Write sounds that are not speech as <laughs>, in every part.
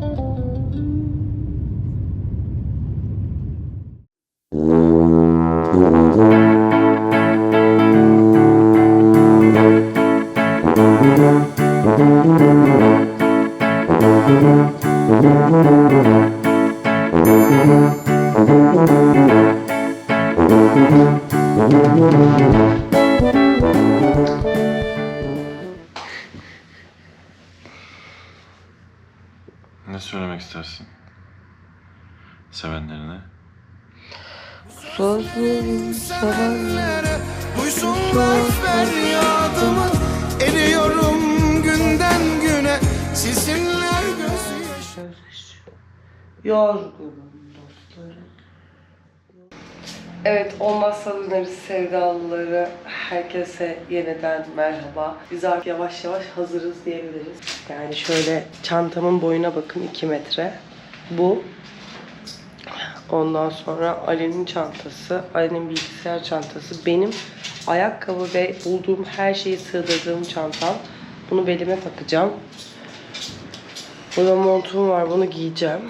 Ne Sevenlerine. sevenlere Duysunlar feryadımı Eriyorum günden güne Silsinler gözyaşı Yorgunum dostlarım. Evet, olmazsa döneriz sevdalıları. Herkese yeniden merhaba. Biz artık yavaş yavaş hazırız diyebiliriz. Yani şöyle çantamın boyuna bakın 2 metre. Bu. Ondan sonra Ali'nin çantası, Ali'nin bilgisayar çantası, benim ayakkabı ve bulduğum her şeyi sığdırdığım çantam. Bunu belime takacağım. Burada montum var, bunu giyeceğim.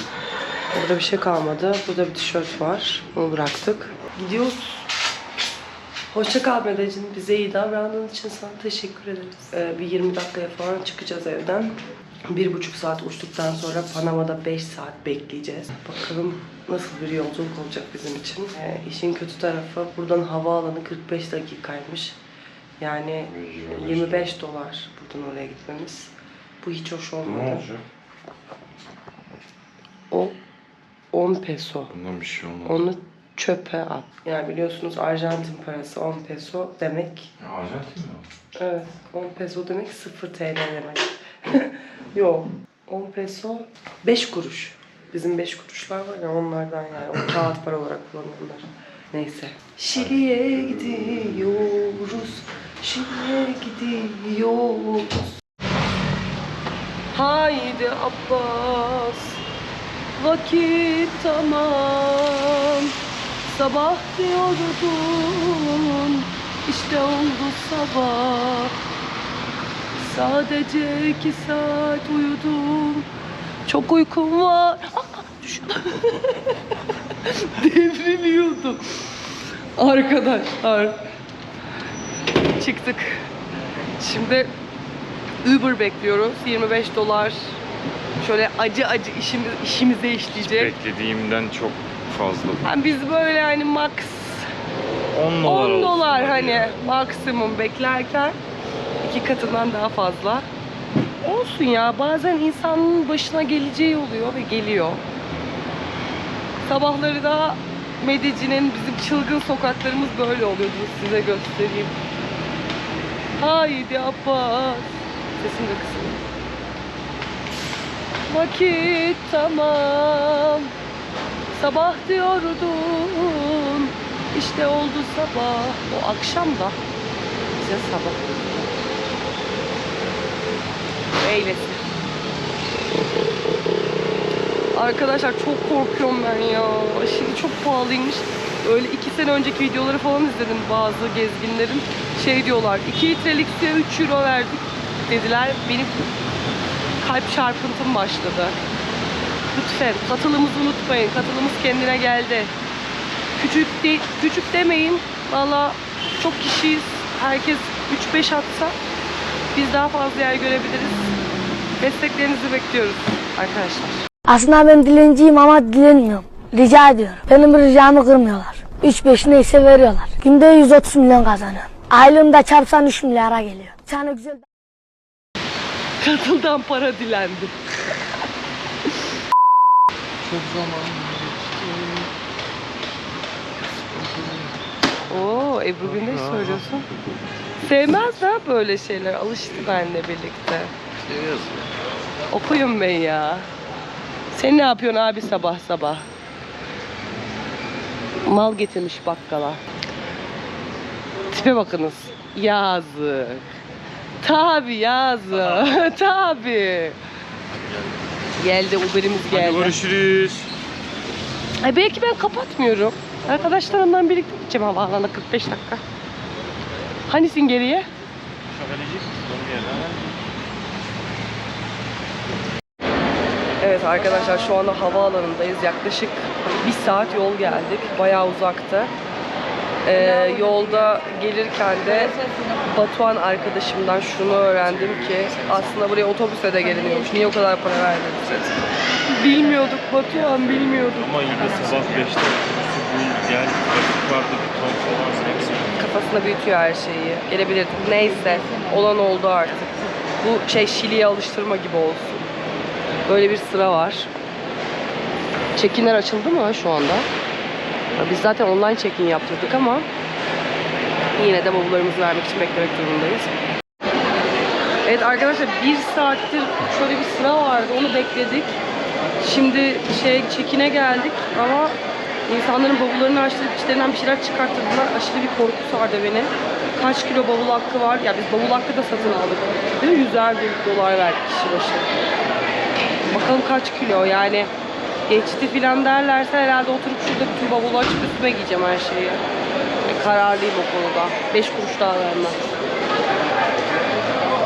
Burada bir şey kalmadı. Burada bir tişört var. Bunu bıraktık. Gidiyoruz. Hoşça kal Medeciğim. Bize iyi davrandığın için sana teşekkür ederiz. Ee, bir 20 dakikaya falan çıkacağız evden. Bir buçuk saat uçtuktan sonra Panama'da 5 saat bekleyeceğiz. Bakalım nasıl bir yolculuk olacak bizim için. Ee, işin kötü tarafı buradan havaalanı 45 dakikaymış. Yani 25 dolar buradan oraya gitmemiz. Bu hiç hoş olmadı. O 10 peso. Bundan bir şey olmaz. Onu çöpe at. Yani biliyorsunuz Arjantin parası 10 peso demek. Ya Arjantin mi? Evet 10 peso demek 0 TL demek. <laughs> Yok 10 peso 5 kuruş. Bizim 5 kuruşlar var ya onlardan yani. O kağıt para olarak kullanıyorlar. Neyse. Şili'ye gidiyoruz. Şili'ye gidiyoruz. Haydi Abbas. Vakit tamam. Sabah diyordun. işte oldu sabah. Sadece iki saat uyudum. Çok uykum var. Ah, düşün. <laughs> Devriliyordum. Arkadaşlar. Çıktık. Şimdi Uber bekliyoruz. 25 dolar. Şöyle acı acı işimiz, işimize işleyecek. Beklediğimden çok fazla. Yani biz böyle hani max 10 dolar 10 olsun dolar hani ya. maksimum beklerken iki katından daha fazla. Olsun ya bazen insanın başına geleceği oluyor ve geliyor. Sabahları da Medici'nin bizim çılgın sokaklarımız böyle oluyor. Dur size göstereyim. Haydi Abbas. Sesim de kısılıyor. Vakit tamam. Sabah diyordun. İşte oldu sabah. O akşam da bize sabah. Eylesin. Arkadaşlar çok korkuyorum ben ya. Aşırı çok pahalıymış. Öyle iki sene önceki videoları falan izledim bazı gezginlerin. Şey diyorlar 2 litrelik suya 3 euro verdik dediler. Benim kalp çarpıntım başladı. Lütfen katılımızı unutmayın. Katılımız kendine geldi. Küçük de, küçük demeyin. Valla çok kişiyiz. Herkes 3-5 atsa biz daha fazla yer görebiliriz. Desteklerinizi bekliyoruz arkadaşlar. Aslında ben dilenciyim ama dilenmiyorum. Rica ediyorum. Benim bir ricamı kırmıyorlar. 3-5 neyse veriyorlar. Günde 130 milyon kazanıyorum. Aylığımda çarpsan 3 milyara geliyor. Tane güzel Katıldan para dilendi. Oo, Ebru Gündeş söylüyorsun. Sevmez ha böyle şeyler. Alıştı benimle birlikte. Seviyoruz. Okuyun ben ya. Sen ne yapıyorsun abi sabah sabah? Mal getirmiş bakkala. Tipe bakınız. Yazık. Tabi yazık. <laughs> Tabi. Geldi Uber'imiz Hadi geldi. görüşürüz. Ay belki ben kapatmıyorum. Arkadaşlarımla birlikte gideceğim havaalanına 45 dakika. Hanisin geriye? Yerden. Evet arkadaşlar şu anda havaalanındayız. Yaklaşık bir saat yol geldik. Bayağı uzaktı. Ee, yolda gelirken de Batuhan arkadaşımdan şunu öğrendim ki aslında buraya otobüse de geliniyormuş. Niye o kadar para verdiniz. Bilmiyorduk Batuhan bilmiyorduk. Ama yine sabah 5'te otobüsü bu gel trafik vardı ton falan hepsi. Kafasında büyütüyor her şeyi. Gelebilirdik. Neyse olan oldu artık. Bu şey Şili'ye alıştırma gibi olsun. Böyle bir sıra var. Check-inler açıldı mı şu anda? Biz zaten online check-in yaptırdık ama yine de bavullarımızı vermek için beklemek durumundayız. Evet arkadaşlar bir saattir şöyle bir sıra vardı onu bekledik. Şimdi şey check-in'e geldik ama insanların bavullarını açtırıp içlerinden bir şeyler çıkarttırdılar. Aşırı bir korku sardı beni. Kaç kilo bavul hakkı var? Ya biz bavul hakkı da satın aldık. Değil mi? Yüzer bin dolar verdik kişi başı. Bakalım kaç kilo yani geçti filan derlerse herhalde oturup şurada bütün bavulu açıp üstüme giyeceğim her şeyi. Yani kararlıyım o konuda. 5 kuruş daha vermem.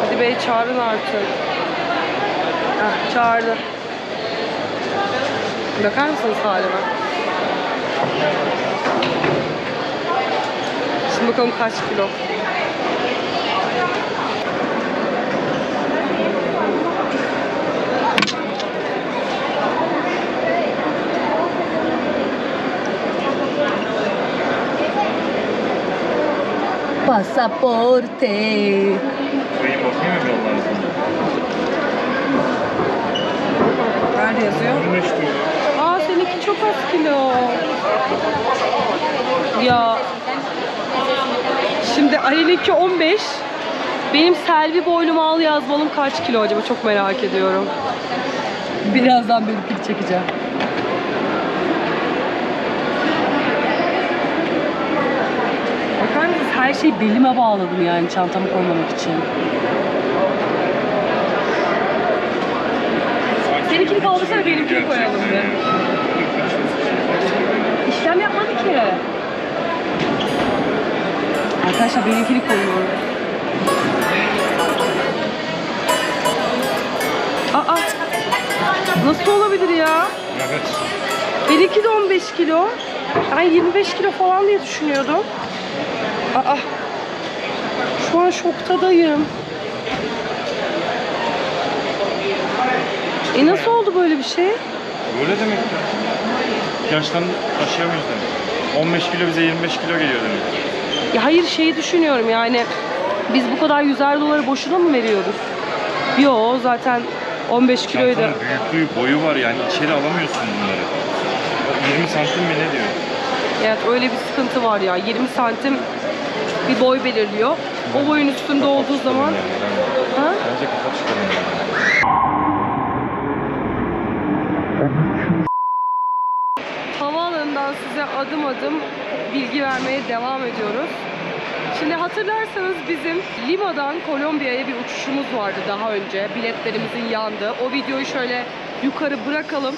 Hadi bey çağırın artık. Heh, çağırdı. Bakar mısınız halime? Şimdi bakalım kaç kilo. Pasaporte. Koyayım bakayım mı yollarınızı? Nerede yazıyor? 15 diyor. Çok az kilo. Ya. Şimdi Ali'ninki 15. Benim Selvi boynuma al yazmalım kaç kilo acaba çok merak ediyorum. Birazdan benimkini çekeceğim. Bakar mısınız? Her şeyi belime bağladım yani çantamı koymamak için. Seninkini kaldırsana benimkini koyalım bir. İşlem yapmadı ki. Arkadaşlar benimkini koyuyorum. Aa, nasıl olabilir ya? Evet. Benimki de 15 kilo. Ben 25 kilo falan diye düşünüyordum. Aa, şu an şoktadayım. E nasıl oldu böyle bir şey? Böyle demek ki. Yaştan taşıyamıyoruz demek. 15 kilo bize 25 kilo geliyor demek. Ya hayır şeyi düşünüyorum yani biz bu kadar yüzer doları boşuna mı veriyoruz? Yo zaten 15 kiloyu da Çantanın büyüklüğü, boyu var yani içeri alamıyorsun bunları. 20 santim mi ne diyor? evet öyle bir sıkıntı var ya 20 santim bir boy belirliyor. O boyun üstünde Kapat olduğu zaman yani. Ben- ha? Bence kapat çıkalım yani. Havaalanından size adım adım bilgi vermeye devam ediyoruz. Şimdi hatırlarsanız bizim Lima'dan Kolombiya'ya bir uçuşumuz vardı daha önce. Biletlerimizin yandı. O videoyu şöyle yukarı bırakalım.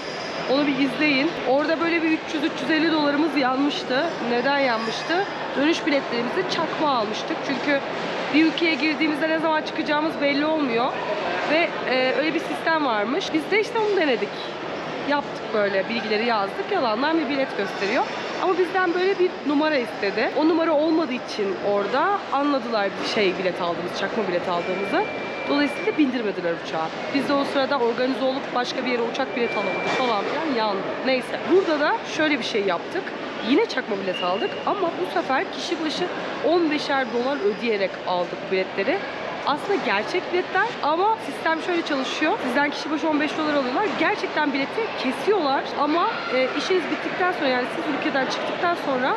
Onu bir izleyin. Orada böyle bir 300-350 dolarımız yanmıştı. Neden yanmıştı? Dönüş biletlerimizi çakma almıştık. Çünkü bir ülkeye girdiğimizde ne zaman çıkacağımız belli olmuyor. Ve e, öyle bir sistem varmış. Biz de işte onu denedik yaptık böyle bilgileri yazdık. Yalandan bir bilet gösteriyor. Ama bizden böyle bir numara istedi. O numara olmadığı için orada anladılar bir şey bilet aldığımız, çakma bilet aldığımızı. Dolayısıyla bindirmediler uçağa. Biz de o sırada organize olup başka bir yere uçak bilet alamadık falan filan yandı. Neyse. Burada da şöyle bir şey yaptık. Yine çakma bilet aldık ama bu sefer kişi başı 15'er dolar ödeyerek aldık biletleri. Aslında gerçek biletler ama sistem şöyle çalışıyor. Sizden kişi başı 15 dolar alıyorlar. Gerçekten bileti kesiyorlar ama e, işiniz bittikten sonra yani siz ülkeden çıktıktan sonra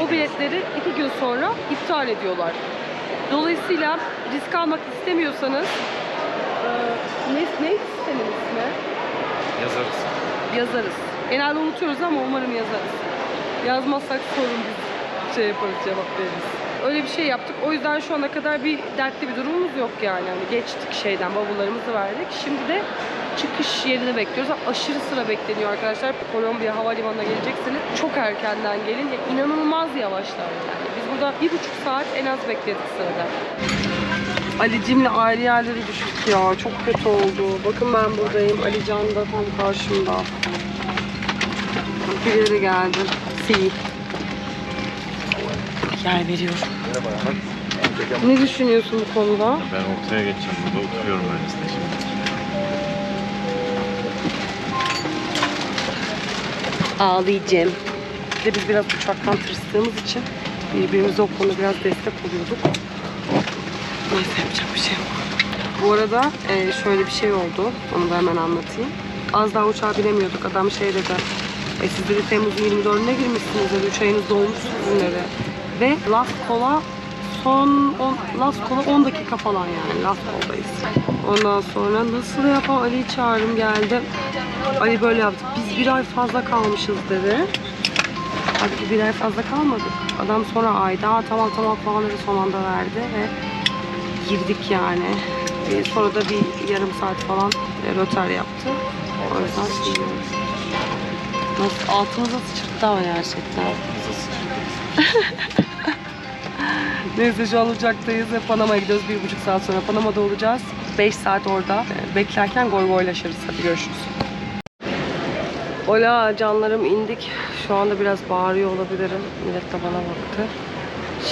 o biletleri iki gün sonra iptal ediyorlar. Dolayısıyla risk almak istemiyorsanız e, ne, ne sistemin ismi? Yazarız. Yazarız. Genelde unutuyoruz ama umarım yazarız. Yazmazsak sorun biz şey yaparız cevap veririz. Öyle bir şey yaptık. O yüzden şu ana kadar bir dertli bir durumumuz yok yani. Hani geçtik şeyden bavullarımızı verdik. Şimdi de çıkış yerini bekliyoruz. Aşırı sıra bekleniyor arkadaşlar. Kolombiya Havalimanı'na gelecekseniz çok erkenden gelin. Ya inanılmaz yavaşlar yani. Biz burada bir buçuk saat en az bekledik sırada. Ali'cimle ayrı yerlere düştük ya. Çok kötü oldu. Bakın ben buradayım. Ali Can da tam karşımda. Birileri geldi. Sil. Yer veriyorum. Ne düşünüyorsun bu konuda? Ben ortaya geçeceğim burada oturuyorum öylesine şimdi. Ağlayacağım. Bir de biz biraz uçaktan tırstığımız için birbirimize o konuda biraz destek oluyorduk. Neyse yapacak bir şey yok. Bu arada e, şöyle bir şey oldu. Onu da hemen anlatayım. Az daha uçağa binemiyorduk. Adam şey dedi. E, siz dedi Temmuz'un 24'üne girmişsiniz dedi. 3 ayınız dolmuş sizin dedi. Ve Last Call'a son on, Last Call'a 10 dakika falan yani. Last Call'dayız. Ondan sonra nasıl yapalım Ali'yi çağırdım geldi. Ali böyle yaptı. Biz bir ay fazla kalmışız dedi. Halbuki bir ay fazla kalmadık. Adam sonra ayda "Aa, tamam tamam falan dedi son anda verdi ve girdik yani. Ve sonra da bir yarım saat falan e, rötar yaptı. O yüzden diyorum. Nasıl altımıza sıçrattı ama gerçekten. Nasıl sıçradı? <laughs> Neyse şu an ve Panama'ya gidiyoruz. Bir buçuk saat sonra Panama'da olacağız. 5 saat orada e, beklerken goy goylaşırız. Hadi görüşürüz. Ola canlarım indik. Şu anda biraz bağırıyor olabilirim. Millet de bana baktı.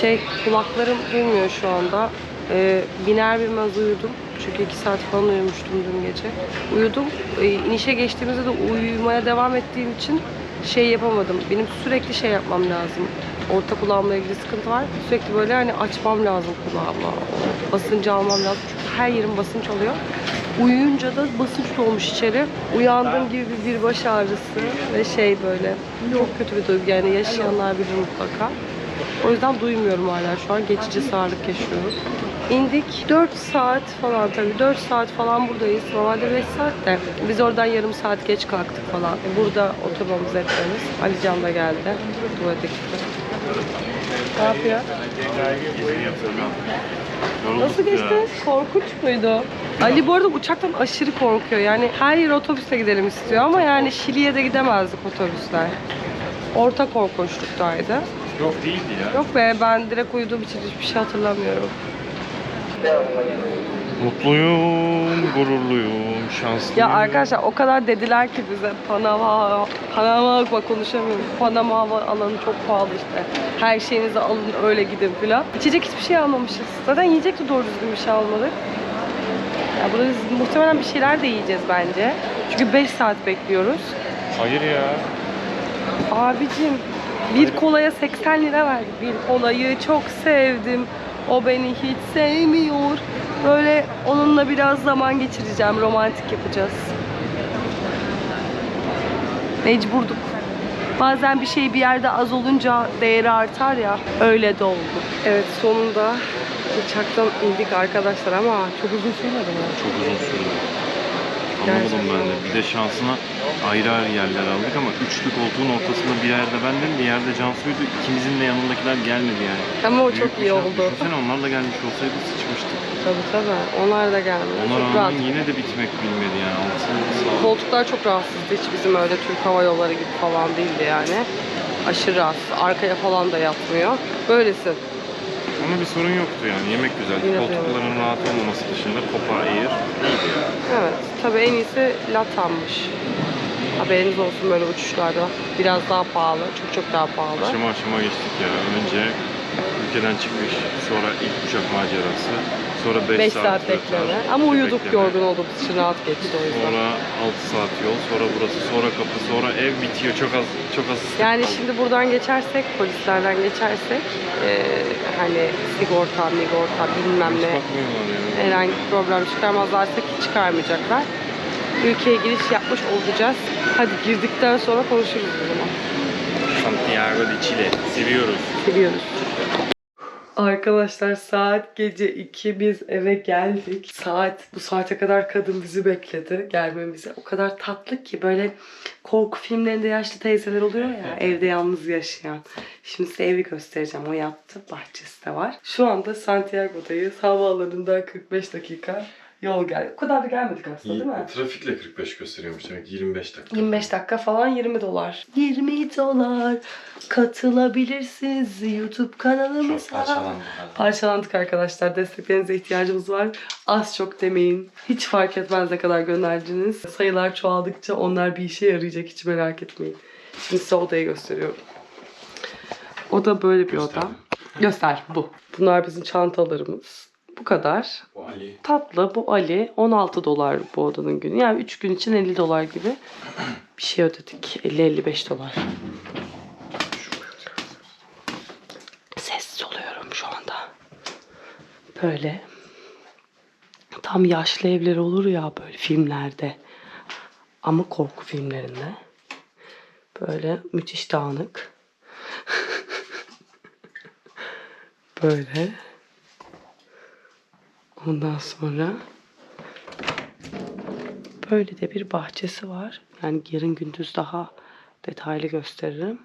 Şey kulaklarım duymuyor şu anda. Ee, biner binmez uyudum. Çünkü iki saat falan uyumuştum dün gece. Uyudum. Ee, inişe geçtiğimizde de uyumaya devam ettiğim için şey yapamadım. Benim sürekli şey yapmam lazım. Orta kulağımla ilgili sıkıntı var. Sürekli böyle hani açmam lazım kulağımı. Basıncı almam lazım. Çünkü her yerim basınç alıyor. Uyuyunca da basınç dolmuş içeri. Uyandığım gibi bir, baş ağrısı ve şey böyle çok kötü bir duygu. Yani yaşayanlar bilir mutlaka. O yüzden duymuyorum hala şu an. Geçici sağlık yaşıyorum. İndik. 4 saat falan tabii. 4 saat falan buradayız. Normalde 5 saat de. Biz oradan yarım saat geç kalktık falan. Burada oturmamız etmemiz. Ali Can da geldi. Tuvalete gitti. Ne yapıyor? Nasıl geçti? Korkunç muydu? Ali bu arada uçaktan aşırı korkuyor. Yani her yere otobüsle gidelim istiyor ama yani Şili'ye de gidemezdik otobüsler. Orta korkunçluktaydı. Yok değildi ya. Yok be ben direkt uyuduğum için hiçbir şey hatırlamıyorum. Mutluyum, gururluyum, şanslıyım. Ya arkadaşlar o kadar dediler ki bize Panama, Panama bak konuşamıyorum. Panama hava alanı çok pahalı işte. Her şeyinizi alın öyle gidin filan. İçecek hiçbir şey almamışız. Zaten yiyecek de doğru düzgün bir şey almadık. Ya burada biz muhtemelen bir şeyler de yiyeceğiz bence. Çünkü 5 saat bekliyoruz. Hayır ya. Abicim bir kolaya 80 lira verdik. Bir kolayı çok sevdim. O beni hiç sevmiyor. Böyle onunla biraz zaman geçireceğim. Romantik yapacağız. Mecburduk. Bazen bir şey bir yerde az olunca değeri artar ya. Öyle de oldu. Evet sonunda uçaktan indik arkadaşlar ama çok uzun sürmedi mi? Çok uzun sürdü. Anlamadım ben de. Bir de şansına ayrı ayrı yerler aldık ama üçlü koltuğun ortasında bir yerde bendim, bir yerde Cansu'ydu. İkimizin de yanındakiler gelmedi yani. Ama o çok Büyük bir iyi şans. oldu. Düşünsene onlar da gelmiş olsaydı sıçmıştık. Tabii tabii. Onlar da gelmedi. Ona çok rahat. yine de bitmek bilmedi yani. Sağ. Koltuklar çok rahatsızdı. Hiç bizim öyle Türk Hava Yolları gibi falan değildi yani. Aşırı rahatsız. Arkaya falan da yatmıyor. Böylesi. Ama bir sorun yoktu yani. Yemek güzel. Yine de Koltukların rahat olmaması dışında Copa Air iyiydi. Evet. Tabii en iyisi Latam'mış. Haberiniz olsun böyle uçuşlarda. Biraz daha pahalı. Çok çok daha pahalı. Aşama aşama geçtik ya. Önce ülkeden çıkış, sonra ilk uçak macerası, sonra 5, 5 saat, saat bekleme. Ama uyuduk bekleme. yorgun olduğumuz için rahat geçti o yüzden. Sonra 6 saat yol, sonra burası, sonra kapı, sonra ev bitiyor. Çok az çok az Yani kaldı. şimdi buradan geçersek, polislerden geçersek eee, hani sigorta, migorta bilmem Hiç ne bakmıyorlar ya. herhangi bir problem çıkarmazlarsa ki çıkarmayacaklar. Ülkeye giriş yapmış olacağız. Hadi girdikten sonra konuşuruz o zaman. Santiago de Chile. Seviyoruz. Seviyoruz. Arkadaşlar saat gece 2 biz eve geldik. Saat bu saate kadar kadın bizi bekledi gelmemize. O kadar tatlı ki böyle korku filmlerinde yaşlı teyzeler oluyor ya evde yalnız yaşayan. Şimdi size evi göstereceğim. O yattı. Bahçesi de var. Şu anda Santiago'dayız. Havaalanından 45 dakika yol gel. O kadar da gelmedik aslında değil mi? Trafikle 45 gösteriyormuş demek ki 25 dakika. 25 dakika falan 20 dolar. 20 dolar katılabilirsiniz YouTube kanalımıza. Çok parçalandı. Parçalandık arkadaşlar. Desteklerinize ihtiyacımız var. Az çok demeyin. Hiç fark etmez ne kadar gönderdiniz. Sayılar çoğaldıkça onlar bir işe yarayacak. Hiç merak etmeyin. Şimdi size odayı gösteriyorum. Oda böyle bir oda. Göster bu. Bunlar bizim çantalarımız. Bu kadar. O Ali. Tatlı bu Ali 16 dolar bu odanın günü. Yani 3 gün için 50 dolar gibi bir şey ödedik. 50-55 dolar. Sessiz oluyorum şu anda. Böyle tam yaşlı evler olur ya böyle filmlerde. Ama korku filmlerinde. Böyle müthiş dağınık. <laughs> böyle. Ondan sonra böyle de bir bahçesi var. Yani yarın gündüz daha detaylı gösteririm.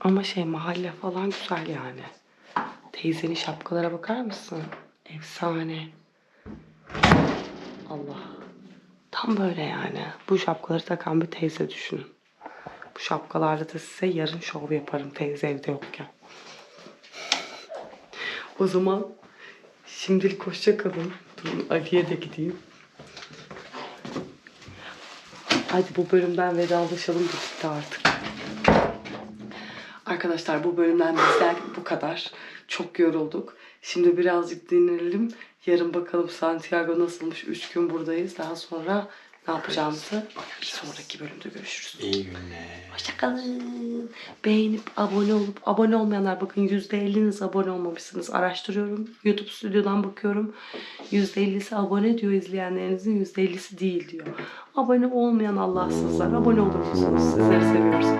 Ama şey mahalle falan güzel yani. Teyzenin şapkalara bakar mısın? Efsane. Allah. Tam böyle yani. Bu şapkaları takan bir teyze düşünün. Bu şapkalarla da size yarın şov yaparım teyze evde yokken. O zaman Şimdilik hoşça kalın. Durun Ali'ye de gideyim. Hadi bu bölümden vedalaşalım birlikte artık. Arkadaşlar bu bölümden bizden bu kadar. Çok yorulduk. Şimdi birazcık dinlenelim. Yarın bakalım Santiago nasılmış. Üç gün buradayız. Daha sonra ne yapacağımızı bir sonraki bölümde görüşürüz. İyi günler. Hoşçakalın. Beğenip abone olup abone olmayanlar bakın %50'niz abone olmamışsınız. Araştırıyorum. YouTube stüdyodan bakıyorum. %50'si abone diyor izleyenlerinizin %50'si değil diyor. Abone olmayan Allahsızlar. Abone olur musunuz? Sizleri seviyoruz.